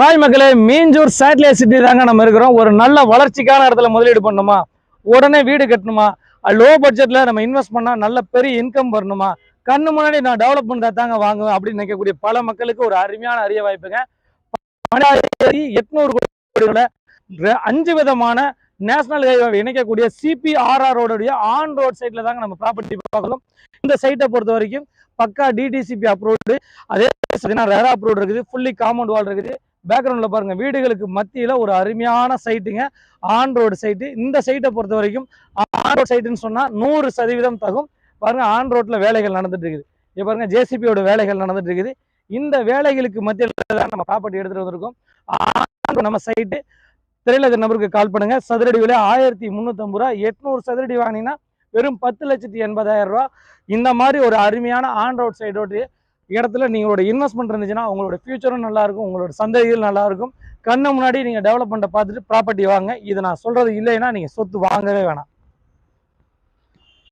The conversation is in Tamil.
ஹாய் மக்களே மீஞ்சூர் சேட்டலைட் சிட்டி தாங்க நம்ம இருக்கிறோம். ஒரு நல்ல வளர்ச்சிக்கான இடத்துல முதலீடு பண்ணணுமா? உடனே வீடு கட்டணுமா? லோ பட்ஜெட்டில் நம்ம இன்வெஸ்ட் பண்ணால் நல்ல பெரிய இன்கம் வரணுமா? கண்ணு முன்னாடி நான் டெவலப் பண்ணா தாங்க வாங்குவேன் அப்படின்னு நினைக்கக்கூடிய பல மக்களுக்கு ஒரு அருமையான அரிய வாய்ப்புங்க. பன்னெண்டாயிரத்தி எட்நூறு கோடி அஞ்சு விதமான நேஷனல் ஹைவே இணைக்கக்கூடிய சிபிஆர்ஆர் ரோடுடைய ஆன் ரோட் சைட்ல தாங்க நம்ம ப்ராப்பர்ட்டி பார்க்கணும். இந்த சைட்டை பொறுத்த வரைக்கும் பக்கா டிடிசிபி அப்ரூவ்டு அதே ரேரா அப்ரூவ்டு இருக்குது. ஃபுல்லி காம்பவுண்ட் வால் இருக்குது. பேக்ரவுண்டில் பாருங்கள் வீடுகளுக்கு மத்தியில் ஒரு அருமையான சைட்டுங்க ஆன் ரோடு சைட்டு இந்த சைட்டை பொறுத்த வரைக்கும் ஆன் ரோடு சைட்டுன்னு சொன்னால் நூறு சதவீதம் தகும். பாருங்க ஆன் ரோட்டில் வேலைகள் நடந்துட்டு இருக்குது. இங்க பாருங்க ஜேசிபியோட வேலைகள் நடந்துட்டு இருக்குது. இந்த வேலைகளுக்கு மத்தியில் தான் நம்ம ப்ராப்பர்ட்டி எடுத்துகிட்டு வந்திருக்கோம். நம்ம சைட்டு திரையில நபருக்கு கால் பண்ணுங்க. சதுரடி விலை ஆயிரத்தி முந்நூற்றம்பது ரூபா. எட்நூறு சதுரடி வாங்கினீங்கன்னா வெறும் பத்து லட்சத்தி எண்பதாயிரம் ரூபா. இந்த மாதிரி ஒரு அருமையான ஆன் ரோட் சைடோட இடத்துல நீங்களோட இன்வெஸ்ட்மெண்ட் இருந்துச்சுன்னா உங்களோட ஃபியூச்சரும் நல்லா இருக்கும் உங்களோட சந்ததிகள் நல்லா இருக்கும். கண்ணு முன்னாடி நீங்க டெவலப்மெண்ட்டை பார்த்துட்டு ப்ராப்பர்ட்டி வாங்க. இது நான் சொல்றது இல்லைன்னா நீங்க சொத்து வாங்கவே வேணாம்.